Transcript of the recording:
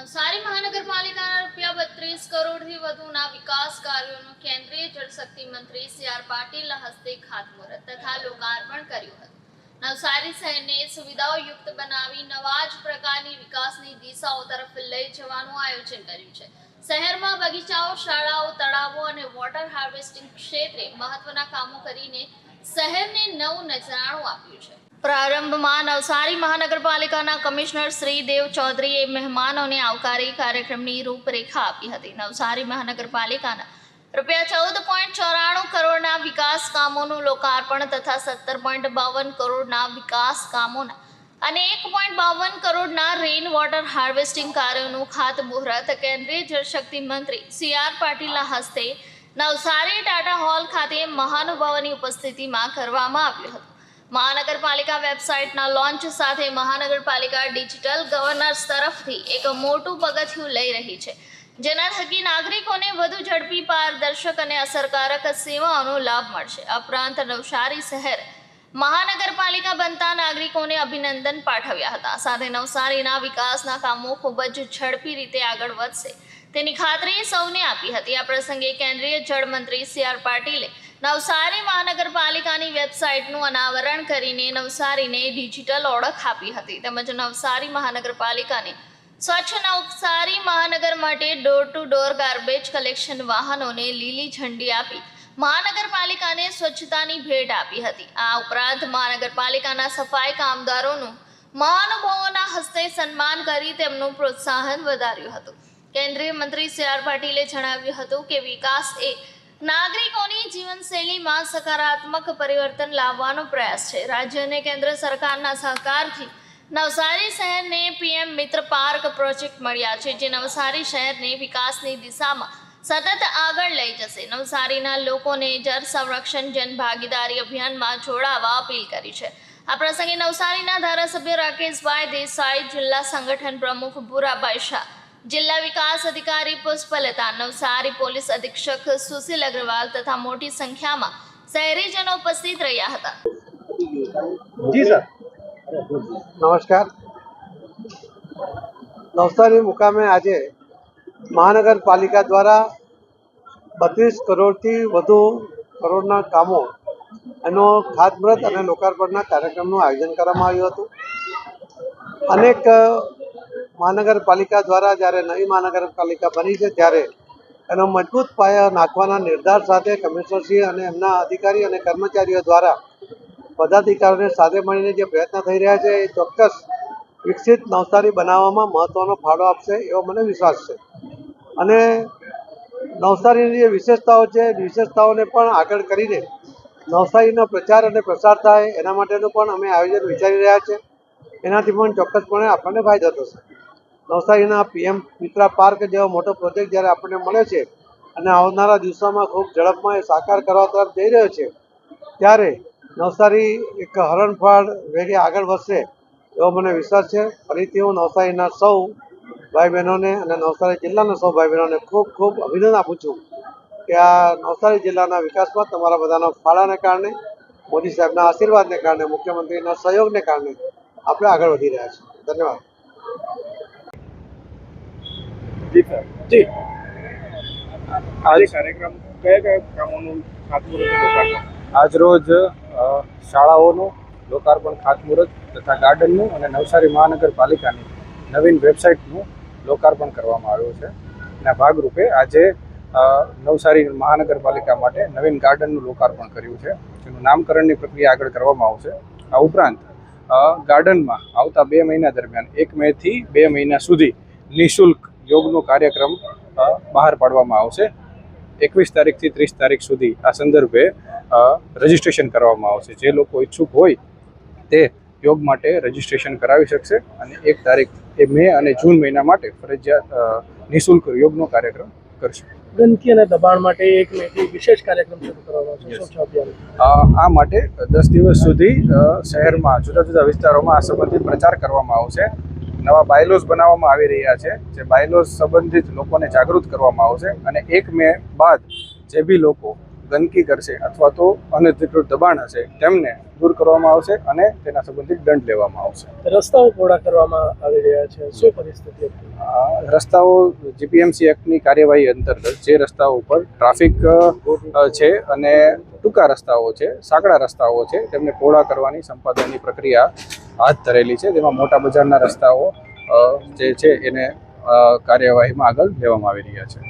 નવસારી મહાનગરપાલિકાના રૂપિયા બત્રીસ કરોડથી વધુના વિકાસ કાર્યોનું કેન્દ્રીય જળશક્તિ મંત્રી સી આર પાટીલના હસ્તે ખાતમુહૂર્ત તથા લોકાર્પણ કર્યું હતું. નવસારી શહેરને સુવિધાઓ યુક્ત બનાવી નવા જ પ્રકારની વિકાસની દિશાઓ તરફ લઈ જવાનું આયોજન કર્યું છે. શહેરમાં બગીચાઓ, શાળાઓ, તળાવો અને વોટર હાર્વેસ્ટિંગ ક્ષેત્રે મહત્વના કામો કરીને શહેરને નવું નજરાણું આપ્યું છે. પ્રારંભમાં નવસારી મહાનગરપાલિકાના કમિશનર શ્રી દેવ ચૌધરીએ મહેમાનોને આવકારી કાર્યક્રમની રૂપરેખા આપી હતી. નવસારી મહાનગરપાલિકાના રૂપિયા ચૌદ પોઈન્ટ ચોરાણું કરોડના વિકાસ કામોનું લોકાર્પણ તથા સત્તર પોઈન્ટ બાવન કરોડના વિકાસ કામોના અને એક પોઈન્ટ બાવન કરોડના રેઇન વોટર હાર્વેસ્ટિંગ કાર્યોનું ખાતમુહૂર્ત કેન્દ્રીય જળશક્તિ મંત્રી સી આર પાટીલના હસ્તે નવસારી ટાટા હોલ ખાતે મહાનુભાવોની ઉપસ્થિતિમાં કરવામાં આવ્યું હતું. મહાનગરપાલિકા વેબસાઇટના લોન્ચ સાથે મહાનગરપાલિકા ડિજિટલ ગવર્નન્સ તરફથી એક મોટું પગથિયું લઈ રહી છે, જેના થકી નાગરિકોને વધુ ઝડપી, પારદર્શક અને અસરકારક સેવાઓનો લાભ મળશે. ઉપરાંત નવસારી શહેર મહાનગરપાલિકા બનતા નાગરિકોને અભિનંદન પાઠવ્યા હતા. સાથે નવસારીના વિકાસના કામો ખૂબ જ ઝડપી રીતે આગળ વધશે. તેની ખાતરી સૌને આપી હતી. આ પ્રસંગે કેન્દ્રીય જળમંત્રી સી આર પાટીલે નવસારી મહાનગરપાલિકાની વેબસાઇટનું અનાવરણ કરીને નવસારીને ડિજિટલ ઓળખ આપી હતી. તેમજ નવસારી મહાનગરપાલિકાને સ્વચ્છ નવસારી મહાનગર માટે door to door garbage collection વાહનોને લીલી ઝંડી આપી મહાનગરપાલિકાને સ્વચ્છતાની ભેટ આપી હતી. આ ઉપરાંત મહાનગરપાલિકાના સફાઈ કામદારોનું મહાનુભાવોના હસ્તે સન્માન કરી તેમનું પ્રોત્સાહન વધાર્યું હતું. કેન્દ્રીય મંત્રી સી આર પાટીલે જણાવ્યું હતું કે વિકાસ એ નાગરિકોની જીવનશૈલીમાં સકારાત્મક પરિવર્તન લાવવાનો પ્રયાસ છે. રાજ્ય અને કેન્દ્ર સરકારના સહકારથી નવસારી શહેરને પીએમ મિત્ર પાર્ક પ્રોજેક્ટ મળ્યા છે, જે નવસારી શહેરને વિકાસની દિશામાં સતત આગળ લઈ જશે. નવસારીના લોકોને જળ સંરક્ષણ, જન ભાગીદારી અભિયાનમાં જોડાવા અપીલ કરી છે. આ પ્રસંગે નવસારીના ધારાસભ્ય રાકેશભાઈ દેસાઈ, જિલ્લા સંગઠન પ્રમુખ ભૂરાભાઈ શાહ જિલ્લા વિકાસ અધિકારી પુષ્પલતા નવસારી પોલીસ અધિક્ષક સુશીલ અગ્રવાલ તથા મોટી સંખ્યામાં શહેરીજનો ઉપસ્થિત રહ્યા હતા. જી સર. નમસ્કાર. નવસારી મુકામે આજે મહાનગરપાલિકા દ્વારા બત્રીસ કરોડથી વધુ કરોડના કામો એનો ખાતમુહૂર્ત અને લોકાર્પણના કાર્યક્રમનું આયોજન કરવામાં આવ્યું હતું. અનેક મહાનગરપાલિકા દ્વારા જ્યારે નવી મહાનગરપાલિકા બની છે ત્યારે એનો મજબૂત પાયા નાખવાના નિર્ધાર સાથે કમિશનરશ્રી અને એમના અધિકારી અને કર્મચારીઓ દ્વારા પદાધિકારીઓને સાથે મળીને જે પ્રયત્ન થઈ રહ્યા છે, એ ચોક્કસ વિકસિત નવસારી બનાવવામાં મહત્વનો ફાળો આપશે એવો મને વિશ્વાસ છે. અને નવસારીની જે વિશેષતાઓ છે વિશેષતાઓને પણ આગળ કરીને નવસારીનો પ્રચાર અને પ્રસાર થાય એના માટેનું પણ અમે આયોજન વિચારી રહ્યા છે. એનાથી પણ ચોક્કસપણે આપણને ફાયદો થશે. નવસારીના પીએમ મિત્રા પાર્ક જેવો મોટો પ્રોજેક્ટ જ્યારે આપણને મળે છે અને આવનારા દિવસોમાં ખૂબ ઝડપમાં એ સાકાર કરવા તરફ જઈ રહ્યો છે, ત્યારે નવસારી એક હરણફાળ વેગે આગળ વધશે એવો મને વિશ્વાસ છે. ફરીથી હું નવસારીના સૌ ભાઈ બહેનોને અને નવસારી જિલ્લાના સૌ ભાઈ બહેનોને ખૂબ ખૂબ અભિનંદન આપું છું કે આ નવસારી જિલ્લાના વિકાસમાં તમારા બધાના ફાળાને કારણે, મોદી સાહેબના આશીર્વાદને કારણે, મુખ્યમંત્રીના સહયોગને કારણે આપણે આગળ વધી રહ્યા છીએ. ધન્યવાદ. જી સર જી. આજે કાર્યક્રમ કયા કયા કામોનું ખાતમુહૂર્ત આજ રોજ આજરોજ શાળાઓનું લોકાર્પણ ખાતમુહૂર્ત તથા ગાર્ડનનું અને નવસારી મહાનગરપાલિકાની નવીન વેબસાઇટનું લોકાર્પણ કરવામાં આવ્યું છે. એના ભાગરૂપે આજે નવસારી મહાનગરપાલિકા માટે નવીન ગાર્ડનનું લોકાર્પણ કર્યું છે. જેનું નામકરણની પ્રક્રિયા આગળ કરવામાં આવશે. આ ઉપરાંત ગાર્ડનમાં આવતા બે મહિના દરમિયાન એક મેથી બે મહિના સુધી નિઃશુલ્ક યોગનો કાર્યક્રમ બહાર પાડવામાં આવશે. એકવીસ તારીખથી ત્રીસ તારીખ સુધી આ સંદર્ભે રજીસ્ટ્રેશન કરવામાં આવશે. જે લોકો ઈચ્છુક હોય તે યોગ માટે રજીસ્ટ્રેશન કરાવી શકશે અને એક તારીખ એ મે અને જૂન મહિના માટે ફરજિયાત નિઃશુલ્ક યોગનો કાર્યક્રમ કરશે. ગંદકી અને દબાણ માટે એક મેથી વિશેષ કાર્યક્રમ શરૂ કરવામાં આવશે. આ માટે દસ દિવસ સુધી શહેરમાં જુદા જુદા વિસ્તારોમાં આ સંબંધિત પ્રચાર કરવામાં આવશે. નવા બાયલોઝ બનાવવામાં આવી રહ્યા છે જે બાયલોઝ સંબંધિત લોકોને જાગૃત કરવામાં આવશે અને એક મે બાદ જે બી લોકો ગંદકી કરશે અથવા તો અનધિકૃત દબાણ હશે તેમને દૂર કરવામાં આવશે અને તેના સંબંધિત દંડ લેવામાં આવશે. રસ્તાઓ પહોળા કરવામાં આવી રહ્યા છે. શું પરિસ્થિતિ રસ્તાઓ જીપીએમસી એક્ટની કાર્યવાહી અંતર્ગત જે રસ્તાઓ ઉપર ટ્રાફિક છે અને ટૂંકા રસ્તાઓ છે સાંકડા રસ્તાઓ છે તેમને પહોળા કરવાની સંપાદનની પ્રક્રિયા હાથ ધરેલી છે, જેમાં મોટા બજારના રસ્તાઓ જે છે એને કાર્યવાહીમાં આગળ લેવામાં આવી રહ્યા છે.